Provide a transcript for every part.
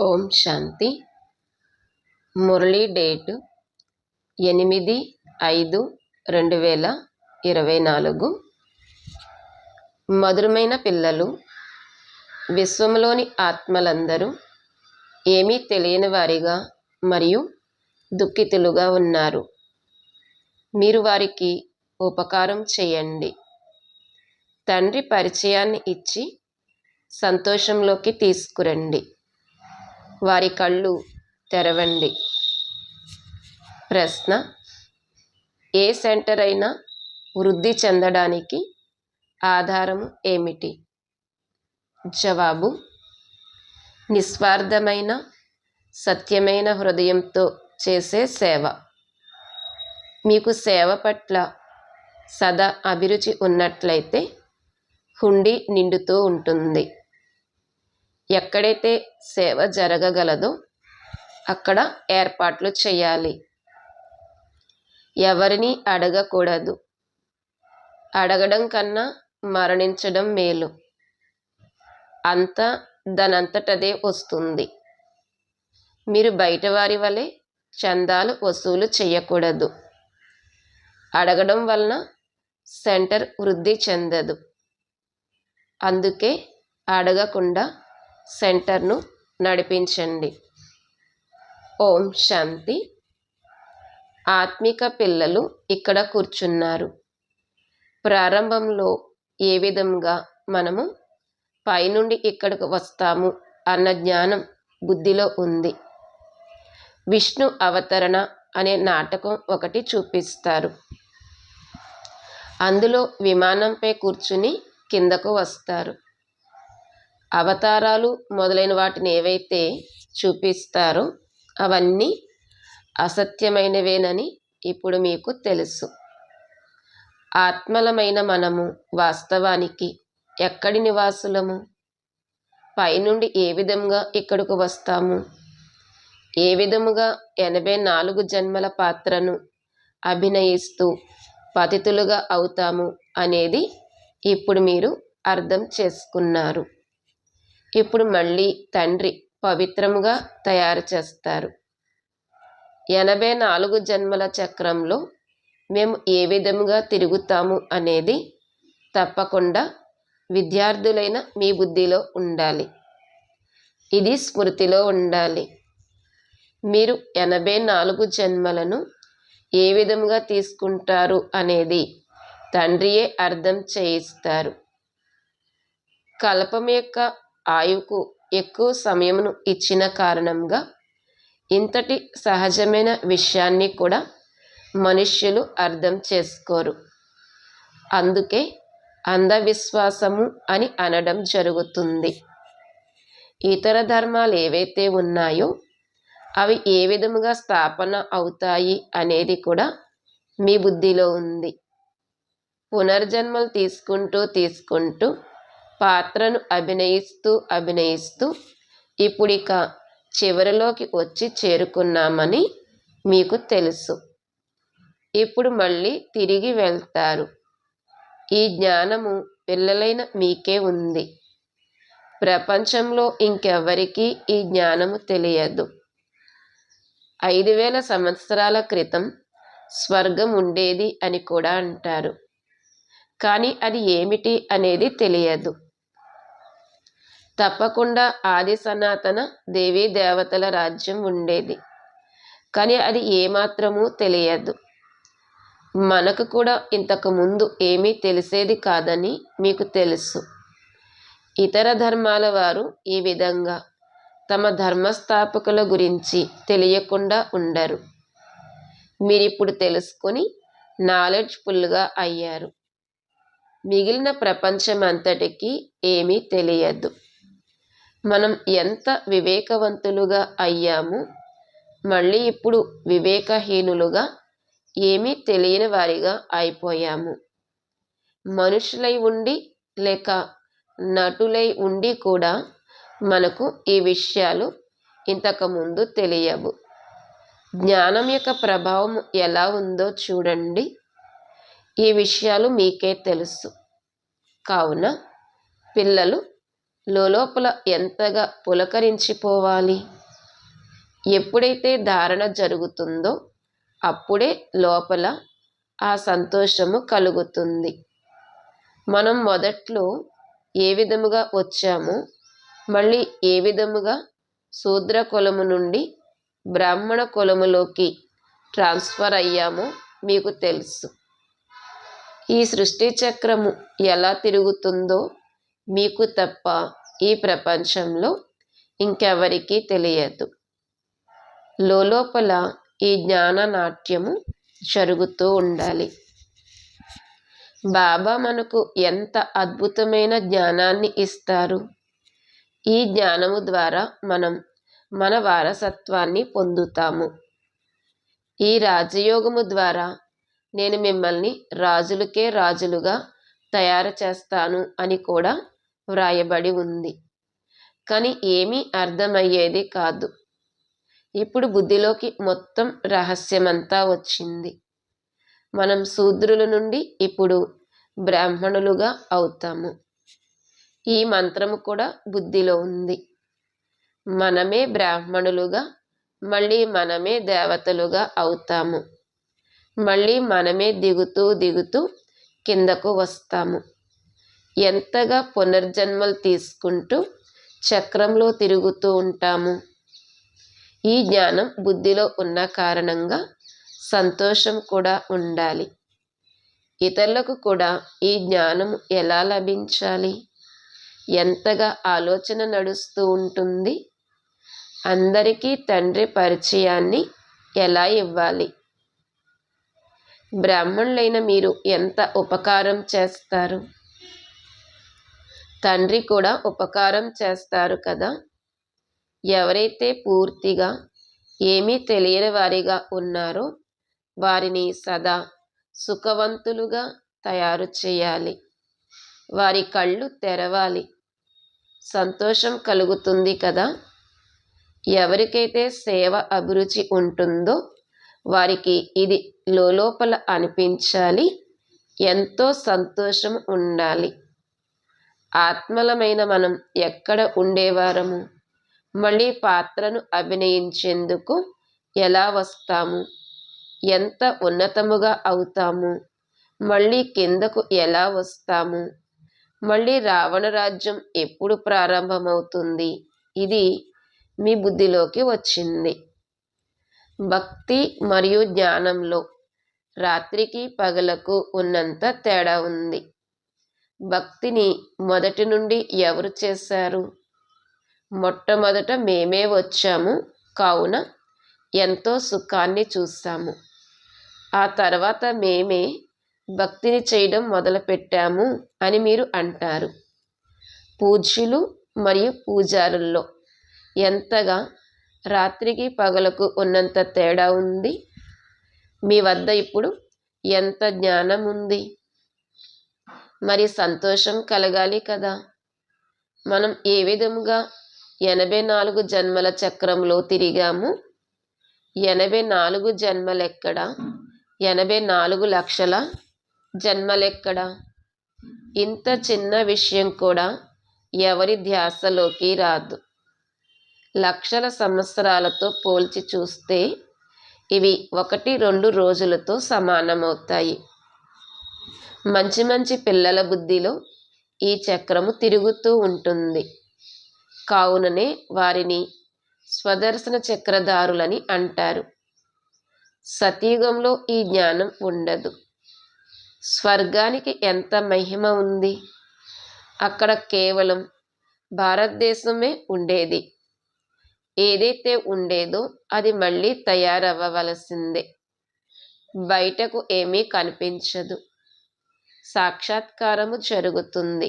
ఓం శాంతి. Murali date ఎనిమిది ఐదు రెండు వేల ఇరవై నాలుగు. మధురమైన పిల్లలు విశ్వంలోని ఆత్మలందరూ ఏమీ తెలియని వారిగా మరియు దుఃఖితులుగా ఉన్నారు. మీరు వారికి ఉపకారం చేయండి. తండ్రి పరిచయాన్ని ఇచ్చి సంతోషంలోకి తీసుకురండి. వారి కళ్ళు తెరవండి. ప్రశ్న ఏ సెంటర్ అయినా వృద్ధి చెందడానికి ఆధారము ఏమిటి? జవాబు నిస్వార్థమైన సత్యమైన హృదయంతో చేసే సేవ. మీకు సేవ పట్ల సదా అభిరుచి ఉన్నట్లయితే హుండీ నిండుతూ ఉంటుంది. ఎక్కడైతే సేవ జరగగలదో అక్కడ ఏర్పాట్లు చేయాలి. ఎవరిని అడగకూడదు. అడగడం కన్నా మరణించడం మేలు. అంతా దానంతటదే వస్తుంది. మీరు బయట వారి వలె చందాలు వసూలు చేయకూడదు. అడగడం వలన సెంటర్ వృద్ధి చెందదు. అందుకే అడగకుండా సెంటర్ను నడిపించండి. ఓం శాంతి. ఆత్మిక పిల్లలు ఇక్కడ కూర్చున్నారు. ప్రారంభంలో ఏ విధంగా మనము పైనుండి ఇక్కడికి వస్తాము అన్న జ్ఞానం బుద్ధిలో ఉంది. విష్ణు అవతరణ అనే నాటకం ఒకటి చూపిస్తారు. అందులో విమానంపై కూర్చుని కిందకు వస్తారు. అవతారాలు మొదలైన వాటిని ఏవైతే చూపిస్తారో అవన్నీ అసత్యమైనవేనని ఇప్పుడు మీకు తెలుసు. ఆత్మలమైన మనము వాస్తవానికి ఎక్కడి నివాసులము? పైనుండి ఏ విధంగా ఇక్కడకు వస్తాము? ఏ విధముగా ఎనభై నాలుగు జన్మల పాత్రను అభినయిస్తూ పతితులుగా అవుతాము అనేది ఇప్పుడు మీరు అర్థం చేసుకున్నారు. ఇప్పుడు మళ్ళీ తండ్రి పవిత్రముగా తయారు చేస్తారు. ఎనభై నాలుగు జన్మల చక్రంలో మేము ఏ విధముగా తిరుగుతాము అనేది తప్పకుండా విద్యార్థులైన మీ బుద్ధిలో ఉండాలి. ఇది స్మృతిలో ఉండాలి. మీరు ఎనభై నాలుగు జన్మలను ఏ విధముగా తీసుకుంటారు అనేది తండ్రియే అర్థం చేయిస్తారు. కల్పం యొక్క ఆయువుకు ఎక్కువ సమయమును ఇచ్చిన కారణంగా ఇంతటి సహజమైన విషయాన్ని కూడా మనుష్యులు అర్థం చేసుకోరు. అందుకే అంధవిశ్వాసము అని అనడం జరుగుతుంది. ఇతర ధర్మాలు ఏవైతే ఉన్నాయో అవి ఏ విధముగా స్థాపన అవుతాయి అనేది కూడా మీ బుద్ధిలో ఉంది. పునర్జన్మలు తీసుకుంటూ తీసుకుంటూ పాత్రను అభినయిస్తూ అభినయిస్తూ ఇప్పుడిక చివరిలోకి వచ్చి చేరుకున్నామని మీకు తెలుసు. ఇప్పుడు మళ్ళీ తిరిగి వెళ్తారు. ఈ జ్ఞానము పిల్లలైన మీకే ఉంది. ప్రపంచంలో ఇంకెవరికీ ఈ జ్ఞానము తెలియదు. ఐదు వేల సంవత్సరాల క్రితం స్వర్గం ఉండేది అని కూడా అంటారు. కానీ అది ఏమిటి అనేది తెలియదు. తప్పకుండా ఆది సనాతన దేవీ దేవతల రాజ్యం ఉండేది. కానీ అది ఏమాత్రమూ తెలియదు. మనకు కూడా ఇంతకు ముందు ఏమీ తెలిసేది కాదని మీకు తెలుసు. ఇతర ధర్మాల వారు ఈ విధంగా తమ ధర్మస్థాపకుల గురించి తెలియకుండా ఉండరు. మీరిప్పుడు తెలుసుకొని నాలెడ్జ్ఫుల్గా అయ్యారు. మిగిలిన ప్రపంచం అంతటికీ ఏమీ తెలియదు. మనం ఎంత వివేకవంతులుగా అయ్యాము మళ్ళీ ఇప్పుడు వివేకహీనులుగా ఏమీ తెలియని వారిగా అయిపోయాము. మనుషులై ఉండి లేక నటులై ఉండి కూడా మనకు ఈ విషయాలు ఇంతకుముందు తెలియవు. జ్ఞానం యొక్క ప్రభావం ఎలా ఉందో చూడండి. ఈ విషయాలు మీకే తెలుసు. కావున పిల్లలు లోపల ఎంతగా పులకరించిపోవాలి? ఎప్పుడైతే ధారణ జరుగుతుందో అప్పుడే లోపల ఆ సంతోషము కలుగుతుంది. మనం మొదట్లో ఏ విధముగా వచ్చామో మళ్ళీ ఏ విధముగా శూద్ర కులము నుండి బ్రాహ్మణ కులములోకి ట్రాన్స్ఫర్ అయ్యామో మీకు తెలుసు. ఈ సృష్టి చక్రము ఎలా తిరుగుతుందో మీకు తప్ప ఈ ప్రపంచంలో ఇంకెవరికీ తెలియదు. లోపల ఈ జ్ఞాన నాట్యము జరుగుతూ ఉండాలి. బాబా మనకు ఎంత అద్భుతమైన జ్ఞానాన్ని ఇస్తారు? ఈ జ్ఞానము ద్వారా మనం మన వారసత్వాన్ని పొందుతాము. ఈ రాజయోగము ద్వారా నేను మిమ్మల్ని రాజులకే రాజులుగా తయారు చేస్తాను అని కూడా వ్రాయబడి ఉంది. కానీ ఏమీ అర్థమయ్యేది కాదు. ఇప్పుడు బుద్ధిలోకి మొత్తం రహస్యమంతా వచ్చింది. మనం శూద్రుల నుండి ఇప్పుడు బ్రాహ్మణులుగా అవుతాము. ఈ మంత్రము కూడా బుద్ధిలో ఉంది. మనమే బ్రాహ్మణులుగా మళ్ళీ మనమే దేవతలుగా అవుతాము. మళ్ళీ మనమే దిగుతూ దిగుతూ కిందకు వస్తాము. ఎంతగా పునర్జన్మలు తీసుకుంటూ చక్రంలో తిరుగుతూ ఉంటాము? ఈ జ్ఞానం బుద్ధిలో ఉన్న కారణంగా సంతోషం కూడా ఉండాలి. ఇతరులకు కూడా ఈ జ్ఞానం ఎలా లభించాలి? ఎంతగా ఆలోచన నడుస్తూ ఉంటుంది? అందరికీ తండ్రి పరిచయాన్ని ఎలా ఇవ్వాలి? బ్రాహ్మణులైన మీరు ఎంత ఉపకారం చేస్తారు? తండ్రి కూడా ఉపకారం చేస్తారు కదా. ఎవరైతే పూర్తిగా ఏమీ తెలియని వారిగా ఉన్నారో వారిని సదా సుఖవంతులుగా తయారు చేయాలి. వారి కళ్ళు తెరవాలి. సంతోషం కలుగుతుంది కదా. ఎవరికైతే సేవ అభిరుచి ఉంటుందో వారికి ఇది లోపల అనిపించాలి. ఎంతో సంతోషం ఉండాలి. ఆత్మలమైన మనం ఎక్కడ ఉండేవారము? మళ్ళీ పాత్రను అభినయించేందుకు ఎలా వస్తాము? ఎంత ఉన్నతముగా అవుతాము? మళ్ళీ కిందకు ఎలా వస్తాము? మళ్ళీ రావణ రాజ్యం ఎప్పుడు ప్రారంభమవుతుంది? ఇది మీ బుద్ధిలోకి వచ్చింది. భక్తి మరియు జ్ఞానంలో రాత్రికి పగలకు ఉన్నంత తేడా ఉంది. భక్తిని మొదటి నుండి ఎవరు చేశారు? మొట్టమొదట మేమే వచ్చాము కావున ఎంతో సుఖాన్ని చూస్తాము ఆ తర్వాత మేమే భక్తిని చేయడం మొదలుపెట్టాము అని మీరు అంటారు. పూజ్యులు మరియు పూజారుల్లో ఎంతగా రాత్రికి పగలకు ఉన్నంత తేడా ఉంది? మీ వద్ద ఇప్పుడు ఎంత జ్ఞానం ఉంది మరి సంతోషం కలగాలి కదా. మనం ఏ విధముగా ఎనభై నాలుగు జన్మల చక్రంలో తిరిగాము? ఎనభై నాలుగు జన్మలెక్కడ? ఎనభై నాలుగు లక్షల జన్మలెక్కడ? ఇంత చిన్న విషయం కూడా ఎవరి ధ్యాసలోకి రాదు. లక్షల సంవత్సరాలతో పోల్చి చూస్తే ఇవి ఒకటి రెండు రోజులతో సమానమవుతాయి. మంచి మంచి పిల్లల బుద్ధిలో ఈ చక్రము తిరుగుతూ ఉంటుంది. కావుననే వారిని స్వదర్శన చక్రధారులని అంటారు. సతయుగంలో ఈ జ్ఞానం ఉండదు. స్వర్గానికి ఎంత మహిమ ఉంది? అక్కడ కేవలం భారతదేశమే ఉండేది. ఏదైతే ఉండేదో అది మళ్ళీ తయారవ్వవలసిందే. బయటకు ఏమీ కనిపించదు. సాక్షాత్కారము జరుగుతుంది.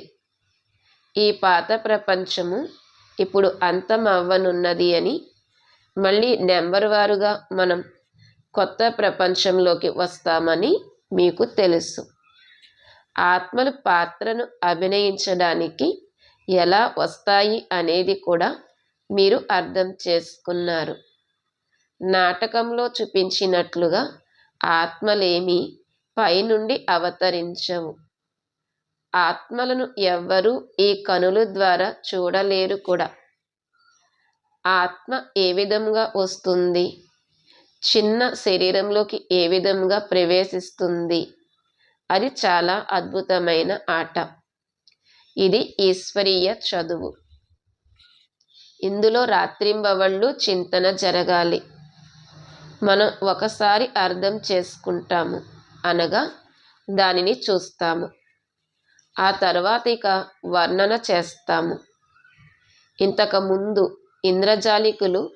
ఈ పాత ప్రపంచము ఇప్పుడు అంతం అవ్వనున్నది అని మళ్ళీ నెంబర్ వారుగా మనం కొత్త ప్రపంచంలోకి వస్తామని మీకు తెలుసు. ఆత్మలు పాత్రను అభినయించడానికి ఎలా వస్తాయి అనేది కూడా మీరు అర్థం చేసుకున్నారు. నాటకంలో చూపించినట్లుగా ఆత్మలేమి పైనుండి అవతరించవు. ఆత్మలను ఎవ్వరూ ఈ కనుల ద్వారా చూడలేరు కూడా. ఆత్మ ఏ విధంగా వస్తుంది? చిన్న శరీరంలోకి ఏ విధంగా ప్రవేశిస్తుంది? అది చాలా అద్భుతమైన ఆట. ఇది ఈశ్వరీయ చదువు. ఇందులో రాత్రింబవళ్ళు చింతన జరగాలి. మనం ఒకసారి అర్థం చేసుకుంటాము. అనగా దానిని చూస్తాము. ఆ తర్వాత ఇక వర్ణన చేస్తాము. ఇంతకుముందు ఇంద్రజాలికులు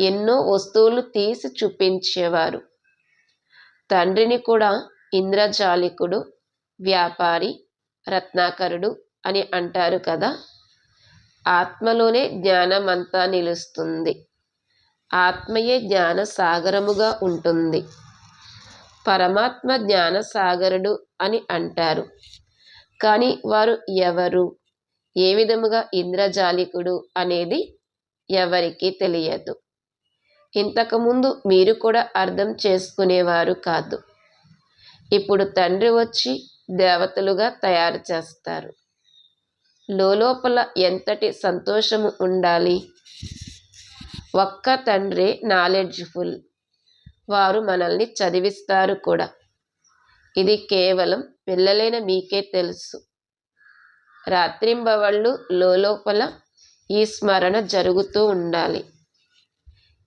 ఎన్నో వస్తువులు తీసి చూపించేవారు. తండ్రిని కూడా ఇంద్రజాలికుడు వ్యాపారి రత్నాకరుడు అని అంటారు కదా. ఆత్మలోనే జ్ఞానమంతా నిలుస్తుంది. ఆత్మయే జ్ఞాన సాగరముగా ఉంటుంది. పరమాత్మ జ్ఞాన సాగరుడు అని అంటారు. కానీ వారు ఎవరు? ఏ విధముగా ఇంద్రజాలికుడు అనేది ఎవరికీ తెలియదు. ఇంతకుముందు మీరు కూడా అర్థం చేసుకునేవారు కాదు. ఇప్పుడు తండ్రి వచ్చి దేవతలుగా తయారు చేస్తారు. లోపల ఎంతటి సంతోషము ఉండాలి? ఒక్క తండ్రి నాలెడ్జ్ఫుల్ వారు మనల్ని చదివిస్తారు కూడా. ఇది కేవలం పిల్లలైన మీకే తెలుసు. రాత్రింబవళ్ళు లోపల ఈ స్మరణ జరుగుతూ ఉండాలి.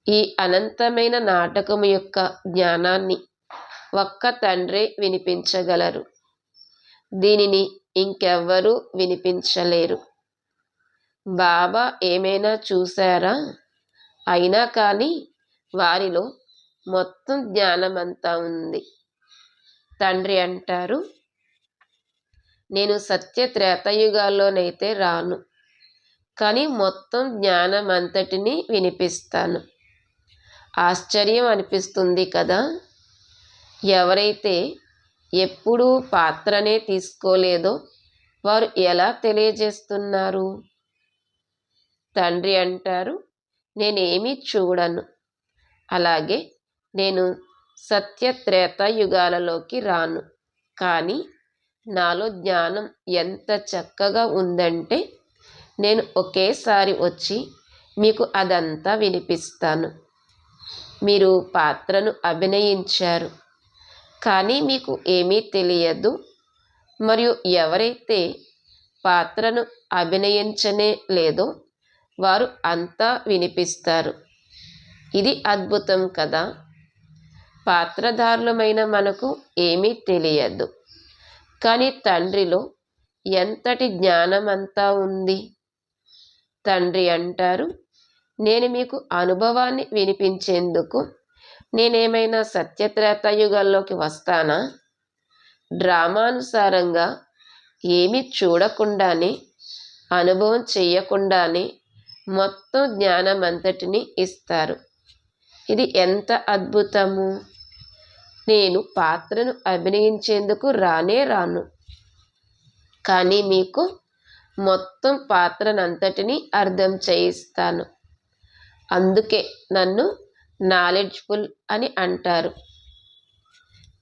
ఈ అనంతమైన నాటకం యొక్క జ్ఞానాన్ని ఒక్క తండ్రే వినిపించగలరు. దీనిని ఇంకెవ్వరూ వినిపించలేరు. బాబా ఏమైనా చూశారా? అయినా కానీ వారిలో మొత్తం జ్ఞానమంతా ఉంది. తండ్రి అంటారు నేను సత్య త్రేతయుగాల్లోనైతే రాను కానీ మొత్తం జ్ఞానం అంతటినీ వినిపిస్తాను. ఆశ్చర్యం అనిపిస్తుంది కదా! ఎవరైతే ఎప్పుడూ పాత్రనే తీసుకోలేదో వారు ఎలా తెలియజేస్తున్నారు? తండ్రి అంటారు నేనేమీ చూడను అలాగే నేను సత్య రాను. కానీ నాలో జ్ఞానం ఎంత చక్కగా ఉందంటే నేను ఒకేసారి వచ్చి మీకు అదంతా వినిపిస్తాను. మీరు పాత్రను అభినయించారు. కానీ మీకు ఏమీ తెలియదు. మరియు ఎవరైతే పాత్రను అభినయించనే లేదో వారు అంతా వినిపిస్తారు. ఇది అద్భుతం కదా! పాత్రధారులమైన మనకు ఏమీ తెలియదు. కానీ తండ్రిలో ఎంతటి జ్ఞానమంతా ఉంది? తండ్రి అంటారు నేను మీకు అనుభవాన్ని వినిపించేందుకు నేనేమైనా సత్యత్రేతయుగాల్లోకి వస్తానా? డ్రామానుసారంగా ఏమి చూడకుండానే అనుభవం చెయ్యకుండానే మొత్తం జ్ఞానం అంతటిని ఇస్తారు. ఇది ఎంత అద్భుతము! నేను పాత్రను అభినయించేందుకు రానే రాను. కానీ మీకు మొత్తం పాత్రనంతటిని అర్థం చేయిస్తాను. అందుకే నన్ను నాలెడ్జ్ఫుల్ అని అంటారు.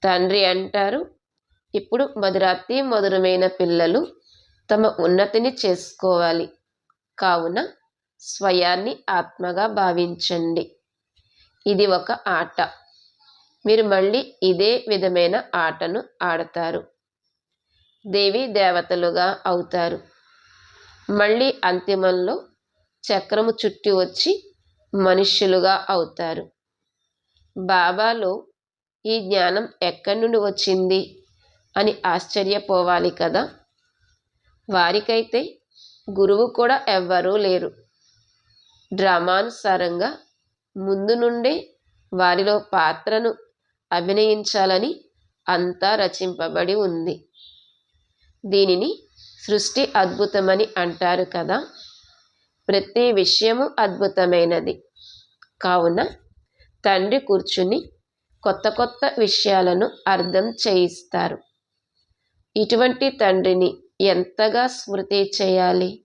తండ్రి అంటారు ఇప్పుడు మధురాతి మధురమైన పిల్లలు తమ ఉన్నతిని చేసుకోవాలి. కావున స్వయాన్ని ఆత్మగా భావించండి. ఇది ఒక ఆట. మీరు మళ్ళీ ఇదే విధమైన ఆటను ఆడతారు. దేవి దేవతలుగా అవుతారు. మళ్ళీ అంతిమంలో చక్రము చుట్టి వచ్చి మనుష్యులుగా అవుతారు. బాబాలో ఈ జ్ఞానం ఎక్కడి నుండి వచ్చింది అని ఆశ్చర్యపోవాలి కదా? వారికైతే గురువు కూడా ఎవ్వరూ లేరు. డ్రామానుసారంగా ముందు నుండే వారిలో పాత్రను అభినయించాలని అంతా రచింపబడి ఉంది. దీనిని సృష్టి అద్భుతమని అంటారు కదా. ప్రతి విషయము అద్భుతమైనది. కావున తండ్రి కూర్చుని కొత్త కొత్త విషయాలను అర్థం చేయిస్తారు. ఇటువంటి తండ్రిని ఎంతగా స్మృతి చేయాలి?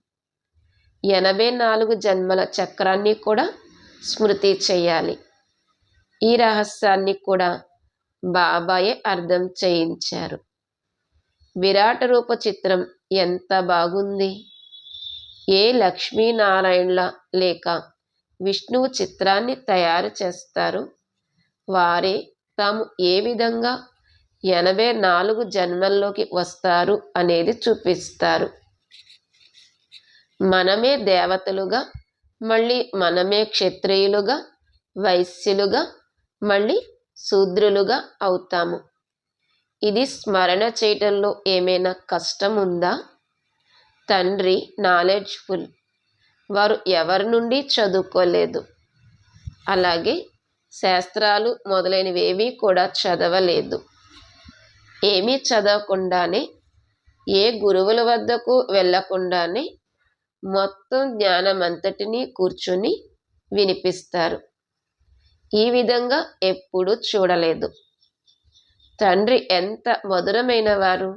ఎనభై నాలుగు జన్మల చక్రాన్ని కూడా స్మృతి చేయాలి. ఈ రహస్యాన్ని కూడా బాబాయే అర్థం చేయించారు. విరాట రూప చిత్రం ఎంత బాగుంది. ఏ లక్ష్మీనారాయణల లేక విష్ణువు చిత్రాన్ని తయారు చేస్తారు. వారే తాము ఏ విధంగా ఎనభై నాలుగు జన్మల్లోకి వస్తారు అనేది చూపిస్తారు. మనమే దేవతలుగా మళ్ళీ మనమే క్షత్రియులుగా వైశ్యులుగా మళ్ళీ శూద్రులుగా అవుతాము. ఇది స్మరణ చేయటంలో ఏమైనా కష్టం ఉందా తండ్రి నాలెడ్జ్ఫుల్. వారు ఎవరి నుండి చదువుకోలేదు? అలాగే శాస్త్రాలు మొదలైనవేవి కూడా చదవలేదు. ఏమీ చదవకుండానే ఏ గురువుల వద్దకు వెళ్ళకుండానే మొత్తం జ్ఞానం అంతటినీ కూర్చుని వినిపిస్తారు. ఈ విధంగా ఎప్పుడూ చూడలేదు. తండ్రి ఎంత మధురమైన వారు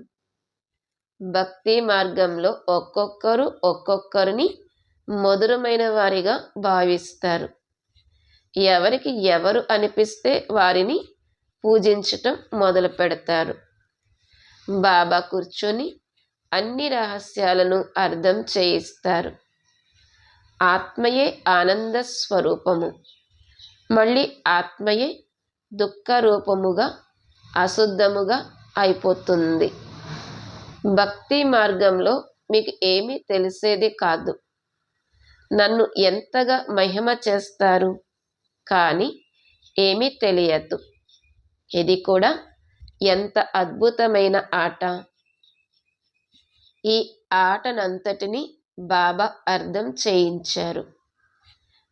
భక్తి మార్గంలో ఒక్కొక్కరు ఒక్కొక్కరిని మధురమైన వారిగా భావిస్తారు. ఎవరికి ఎవరు అనిపిస్తే వారిని పూజించటం మొదలు పెడతారు. బాబా కూర్చొని అన్ని రహస్యాలను అర్థం చేయిస్తారు. ఆత్మయే ఆనంద స్వరూపము. మళ్ళీ ఆత్మయే దుఃఖ రూపముగా అశుద్ధముగా అయిపోతుంది. భక్తి మార్గంలో మీకు ఏమీ తెలిసేది కాదు. నన్ను ఎంతగా మహిమ చేస్తారు? కానీ ఏమీ తెలియదు. ఇది కూడా ఎంత అద్భుతమైన ఆట! ఈ ఆటనంతటిని బాబా అర్థం చేయించారు.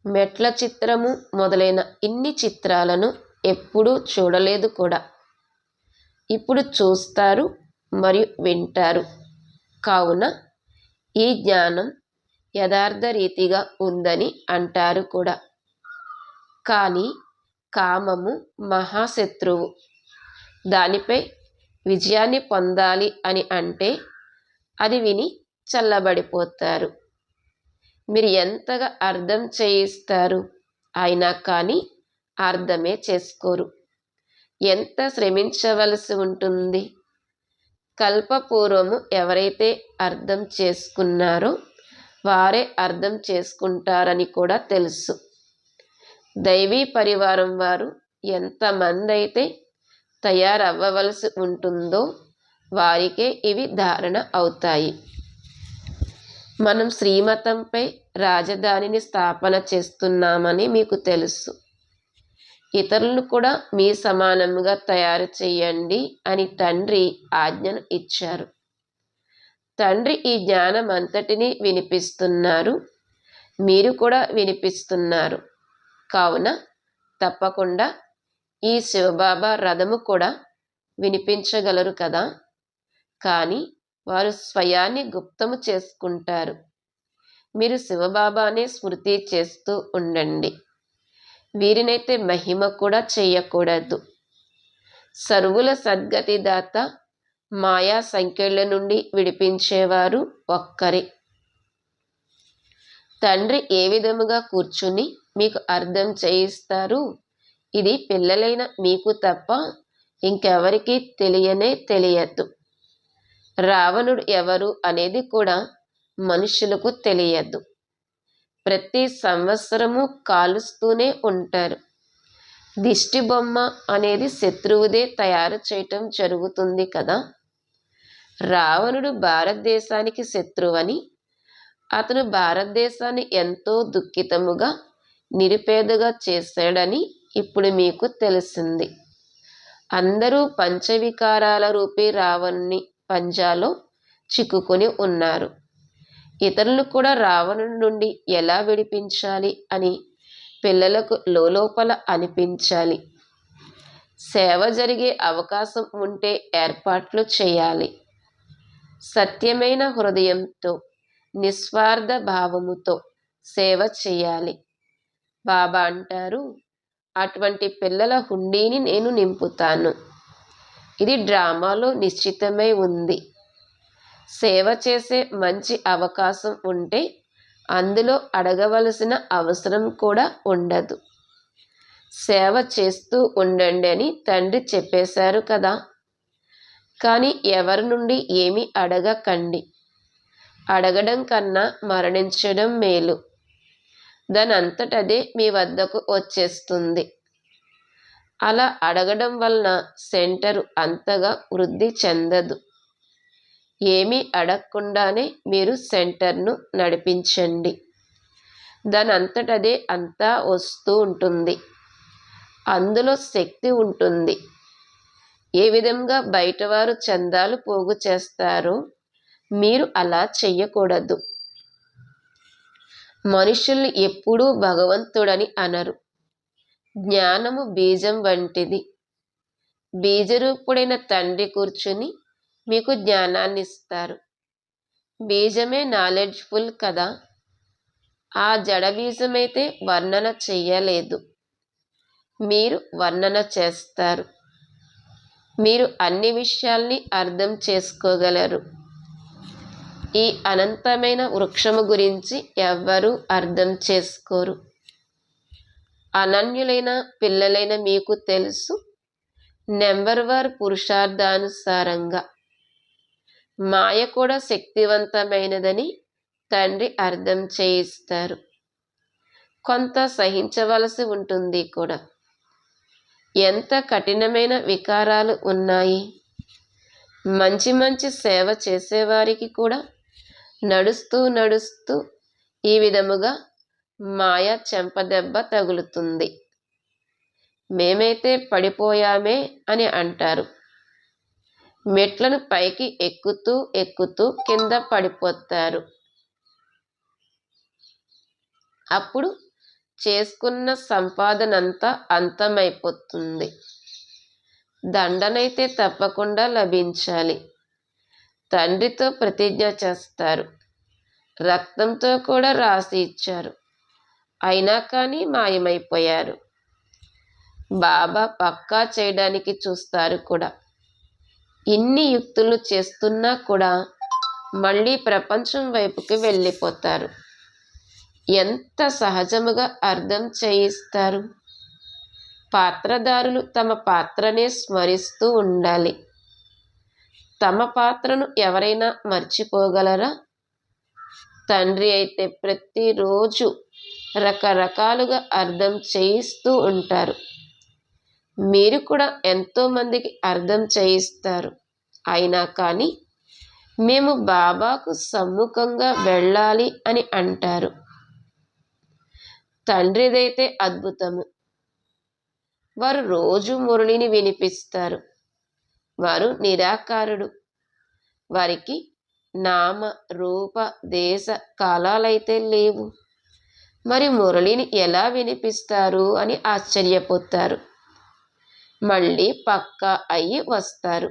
మెట్ల చిత్రము మొదలైన ఇన్ని చిత్రాలను ఎప్పుడూ చూడలేదు కూడా. ఇప్పుడు చూస్తారు మరియు వింటారు. కావున ఈ జ్ఞానం యథార్థ రీతిగా ఉందని అంటారు కూడా. కానీ కామము మహాశత్రువు. దానిపై విజయాన్ని పొందాలి అని అంటే అది విని చల్లబడిపోతారు. మీరు ఎంతగా అర్థం చేయిస్తారు అయినా కానీ అర్థమే చేసుకోరు. ఎంత శ్రమించవలసి ఉంటుంది? కల్పపూర్వము ఎవరైతే అర్థం చేసుకున్నారో వారే అర్థం చేసుకుంటారని కూడా తెలుసు. దైవీ పరివారం వారు ఎంతమంది అయితే తయారవ్వవలసి ఉంటుందో వారికే ఇవి ధారణ అవుతాయి. మనం శ్రీమతంపై రాజధానిని స్థాపన చేస్తున్నామని మీకు తెలుసు. ఇతరులను కూడా మీ సమానముగా తయారు చేయండి అని తండ్రి ఆజ్ఞను ఇచ్చారు. తండ్రి ఈ జ్ఞానం అంతటినీ వినిపిస్తున్నారు. మీరు కూడా వినిపిస్తున్నారు. కావున తప్పకుండా ఈ శివబాబా రథము కూడా వినిపించగలరు కదా? కానీ వారు స్వయాన్ని గుప్తము చేసుకుంటారు. మీరు శివబాబానే స్మృతి చేస్తూ ఉండండి. వీరినైతే మహిమ కూడా చేయకూడదు. సర్వుల సద్గతి దాత మాయా సంఖ్యల నుండి విడిపించేవారు ఒక్కరే. తండ్రి ఏ విధముగా కూర్చుని మీకు అర్థం చేయిస్తారు? ఇది పిల్లలైన మీకు తప్ప ఇంకెవరికీ తెలియనే తెలియదు. రావణుడు ఎవరు అనేది కూడా మనుషులకు తెలియదు. ప్రతి సంవత్సరము కాలుస్తూనే ఉంటారు. దిష్టి బొమ్మ అనేది శత్రువుదే తయారు చేయటం జరుగుతుంది కదా. రావణుడు భారతదేశానికి శత్రువని అతను భారతదేశాన్ని ఎంతో దుఃఖితముగా నిరుపేదగా చేశాడని ఇప్పుడు మీకు తెలిసింది. అందరూ పంచవికారాల రూపీ రావణ్ణి పంజాలో చిక్కుకొని ఉన్నారు. ఇతరులు కూడా రావణుడి నుండి ఎలా విడిపించాలి అని పిల్లలకు లోపల అనిపించాలి. సేవ జరిగే అవకాశం ఉంటే ఏర్పాట్లు చేయాలి. సత్యమైన హృదయంతో నిస్వార్థ భావముతో సేవ చేయాలి. బాబా అంటారు అటువంటి పిల్లల హుండీని నేను నింపుతాను. ఇది డ్రామాలో నిశ్చితమై ఉంది. సేవ చేసే మంచి అవకాశం ఉంటే అందులో అడగవలసిన అవసరం కూడా ఉండదు. సేవ చేస్తూ ఉండండి అని తండ్రి చెప్పేశారు కదా. కానీ ఎవరి నుండి ఏమి అడగకండి. అడగడం కన్నా మరణించడం మేలు. దానంతటదే మీ వద్దకు వచ్చేస్తుంది. అలా అడగడం వలన సెంటరు అంతగా వృద్ధి చెందదు. ఏమీ అడగకుండానే మీరు సెంటర్ను నడిపించండి. దాని అంతటదే అంతా వస్తూ ఉంటుంది. అందులో శక్తి ఉంటుంది. ఏ విధంగా బయటవారు చందాలు పోగు చేస్తారో మీరు అలా చెయ్యకూడదు. మనుషుల్ని ఎప్పుడూ భగవంతుడని అనరు. జ్ఞానము బీజం వంటిది. బీజరూపుడైన తండ్రి కూర్చుని మీకు జ్ఞానాన్ని ఇస్తారు బీజమే నాలెడ్జ్ఫుల్ కదా? ఆ జడ బీజమైతే వర్ణన చెయ్యలేదు. మీరు వర్ణన చేస్తారు. మీరు అన్ని విషయాల్ని అర్థం చేసుకోగలరు. ఈ అనంతమైన వృక్షము గురించి ఎవ్వరూ అర్థం చేసుకోరు. అనన్యులైన పిల్లలైన మీకు తెలుసు? Number war పురుషార్థానుసారంగా. మాయ కూడా శక్తివంతమైనదని తండ్రి అర్థం చేయిస్తారు. కొంత సహించవలసి ఉంటుంది కూడా. ఎంత కఠినమైన వికారాలు ఉన్నాయి. మంచి మంచి సేవ చేసేవారికి కూడా నడుస్తూ నడుస్తూ ఈ విధముగా మాయ చెంపదెబ్బ తగులుతుంది. మేమైతే పడిపోయామే అని అంటారు. మెట్లను పైకి ఎక్కుతూ ఎక్కుతూ కింద పడిపోతారు. అప్పుడు చేసుకున్న సంపాదనంతా అంతమైపోతుంది. దండనైతే తప్పకుండా లభించాలి. తండ్రితో ప్రతిజ్ఞ చేస్తారు. రక్తంతో కూడా రాసి ఇచ్చారు. అయినా కానీ మాయమైపోయారు. బాబా పక్కా చేయడానికి చూస్తారు కూడా. ఇన్ని యుక్తులు చేస్తున్నా కూడా మళ్ళీ ప్రపంచం వైపుకి వెళ్ళిపోతారు. ఎంత సహజముగా అర్థం చేయిస్తారు. పాత్రదారులు తమ పాత్రనే స్మరిస్తూ ఉండాలి. తమ పాత్రను ఎవరైనా మర్చిపోగలరా? తండ్రి అయితే ప్రతిరోజు రకరకాలుగా అర్థం చేయిస్తూ ఉంటారు. మీరు కూడా ఎంతోమందికి అర్థం చేయిస్తారు. అయినా కానీ మేము బాబాకు సమ్ముఖంగా వెళ్ళాలి అని అంటారు. తండ్రిదైతే అద్భుతము. వారు రోజు మురళిని వినిపిస్తారు. వారు నిరాకారుడు. వారికి నామ రూప దేశ కాలాలైతే లేవు. మరి మురళిని ఎలా వినిపిస్తారు అని ఆశ్చర్యపోతారు. మళ్ళీ పక్క అయ్యి వస్తారు.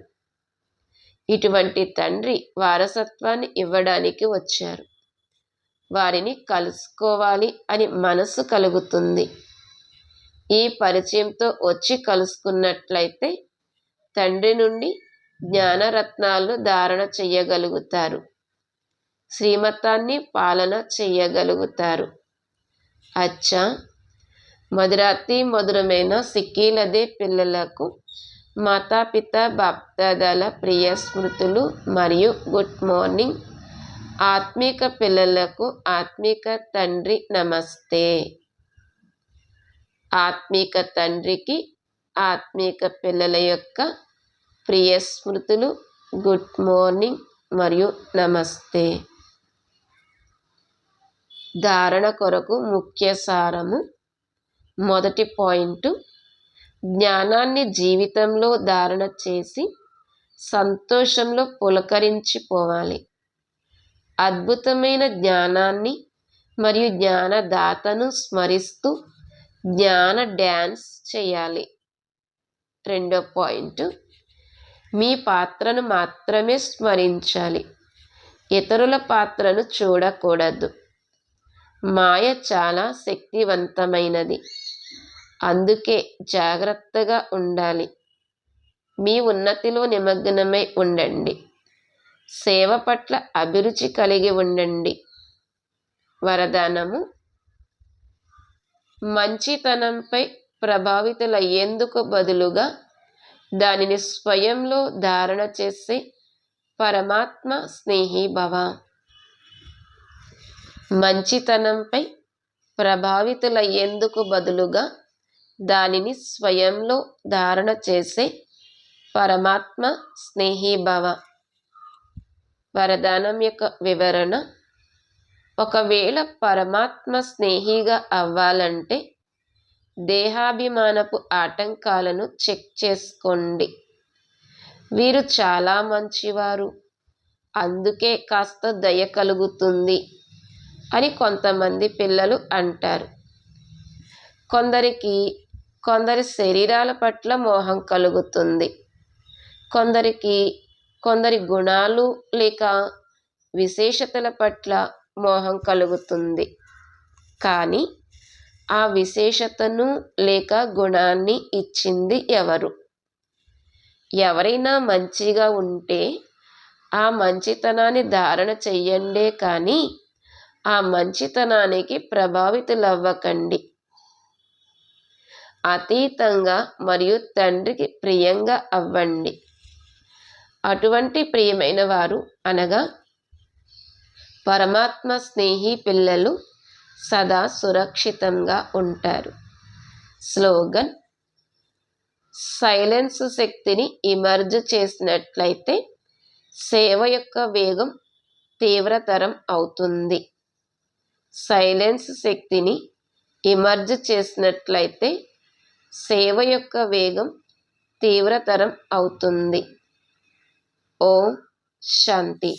ఇటువంటి తండ్రి వారసత్వాన్ని ఇవ్వడానికి వచ్చారు. వారిని కలుసుకోవాలి అని మనసు కలుగుతుంది. ఈ పరిచయంతో వచ్చి కలుసుకున్నట్లయితే తండ్రి నుండి జ్ఞానరత్నాలను ధారణ చెయ్యగలుగుతారు శ్రీమతాన్ని పాలన చెయ్యగలుగుతారు అచ్చా. మధురాతి మధురమైన సిక్కీలదే పిల్లలకు మాతాపిత బాప్దాదాల ప్రియ స్మృతులు మరియు గుడ్ మార్నింగ్. ఆత్మిక పిల్లలకు ఆత్మిక తండ్రి నమస్తే. ఆత్మిక తండ్రికి ఆత్మిక పిల్లల యొక్క ప్రియ స్మృతులు గుడ్ మార్నింగ్ మరియు నమస్తే. ధారణ కొరకు ముఖ్య సారము. మొదటి పాయింట్ జ్ఞానాన్ని జీవితంలో ధారణ చేసి సంతోషంలో పులకరించిపోవాలి. అద్భుతమైన జ్ఞానాన్ని మరియు జ్ఞానదాతను స్మరిస్తూ జ్ఞాన డ్యాన్స్ చేయాలి. రెండో పాయింట్ మీ పాత్రను మాత్రమే స్మరించాలి. ఇతరుల పాత్రను చూడకూడదు. మాయ చాలా శక్తివంతమైనది. అందుకే జాగ్రత్తగా ఉండాలి. మీ ఉన్నతిలో నిమగ్నమై ఉండండి. సేవ పట్ల అభిరుచి కలిగి ఉండండి. వరదానము. మంచితనంపై ప్రభావితులయ్యేందుకు బదులుగా దానిని స్వయంలో ధారణ చేసే పరమాత్మ స్నేహి భవ. మంచితనంపై ప్రభావితులయ్యేందుకు బదులుగా దానిని స్వయంలో ధారణ చేసే పరమాత్మ స్నేహీభవ వరదానం యొక్క వివరణ ఒకవేళ పరమాత్మ స్నేహిగా అవ్వాలంటే దేహాభిమానపు ఆటంకాలను చెక్ చేసుకోండి. వీరు చాలా మంచివారు. అందుకే కాస్త దయ కలుగుతుంది. అని కొంతమంది పిల్లలు అంటారు. కొందరికి కొందరి శరీరాల పట్ల మోహం కలుగుతుంది. కొందరికి కొందరి గుణాలు లేక విశేషతల పట్ల మోహం కలుగుతుంది. కానీ ఆ విశేషతను లేక గుణాన్ని ఇచ్చింది ఎవరు? ఎవరైనా మంచిగా ఉంటే ఆ మంచితనాన్ని ధారణ చెయ్యండే కానీ ఆ మంచితనానికి ప్రభావితులవ్వకండి. అతీతంగా మరియు తండ్రికి ప్రియంగా అవ్వండి. అటువంటి ప్రియమైన వారు అనగా పరమాత్మ స్నేహి పిల్లలు సదా సురక్షితంగా ఉంటారు. స్లోగన్ సైలెన్స్ శక్తిని ఇమర్జ్ చేసినట్లయితే సేవ యొక్క వేగం తీవ్రతరం అవుతుంది. సైలెన్స్ శక్తిని ఇమర్జ్ చేసినట్లయితే సేవ యొక్క వేగం తీవ్రతరం అవుతుంది. ఓం శాంతి.